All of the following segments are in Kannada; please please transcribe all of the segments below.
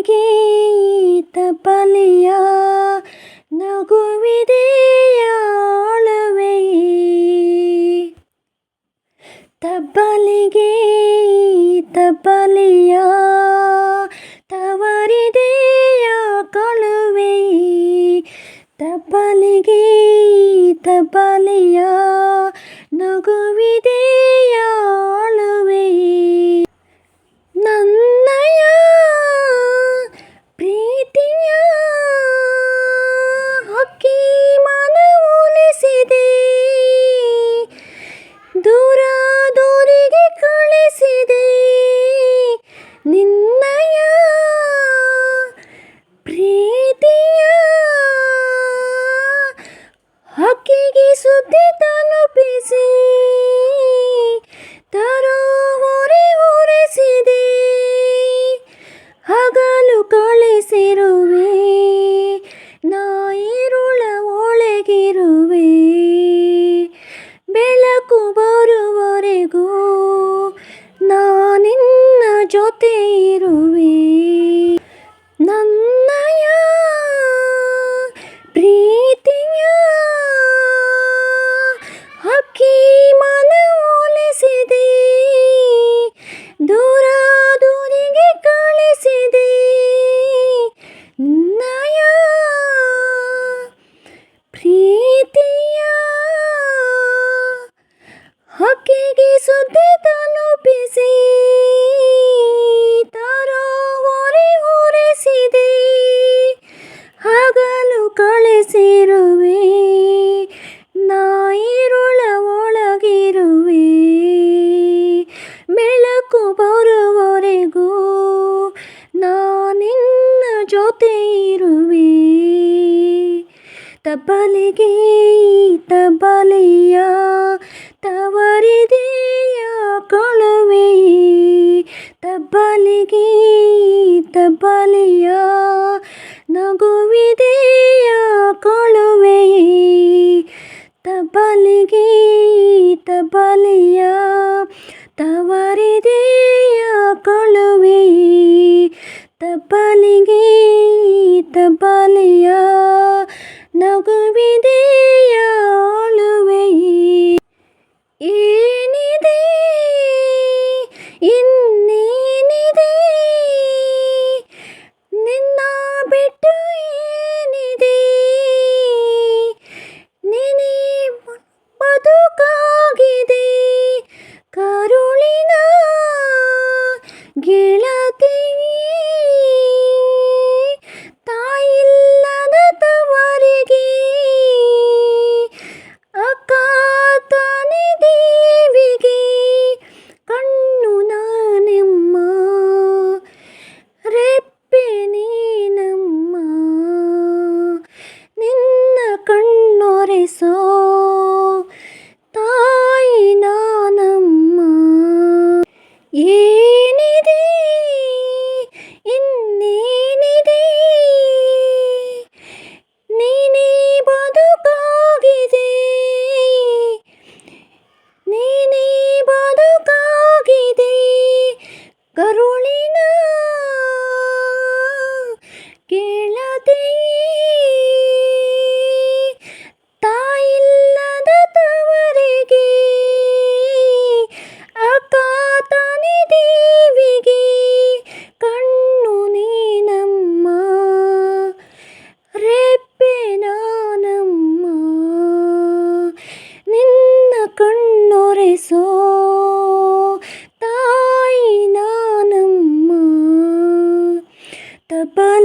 ಕಣ್ಣಿಗೆ ತಪಲೆಯ ನಗುವಿದೆಯಾಳುವೆ ತಬ್ಬಲಿಗೆ ತಬ್ಬಲಿಯ ತವರಿದೆಯ ಕಳುವೆ ತಬ್ಬಲಿಗೆ ತಬ್ಬಲಿಯ তালপিসি তার ಕಾಯುತ್ತೇ ಇರುವೆ. ತಬ್ಬಲಿಗೆ ತಬ್ಬಲೆಯ ತವರಿದೆಯ ಕೊಳವೆ ತಬ್ಬಲಿಗೆ ತಬ್ಬಲೆಯ ನಗುವಿದೆಯ ಕೊಳವೆ ತಬ್ಬಲಿಗೆ ತಬ್ಬಲೆಯ ತವರಿದೆಯ యేసు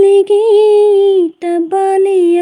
ಮಲ್ಲಿಗೆ ತಬಲೆಯ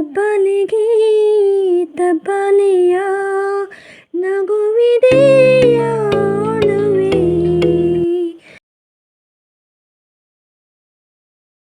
ತಬ್ಬಲಿಗೆ ತಬ್ಬಲೆಯ ನಗುವಿದೆಯಾ?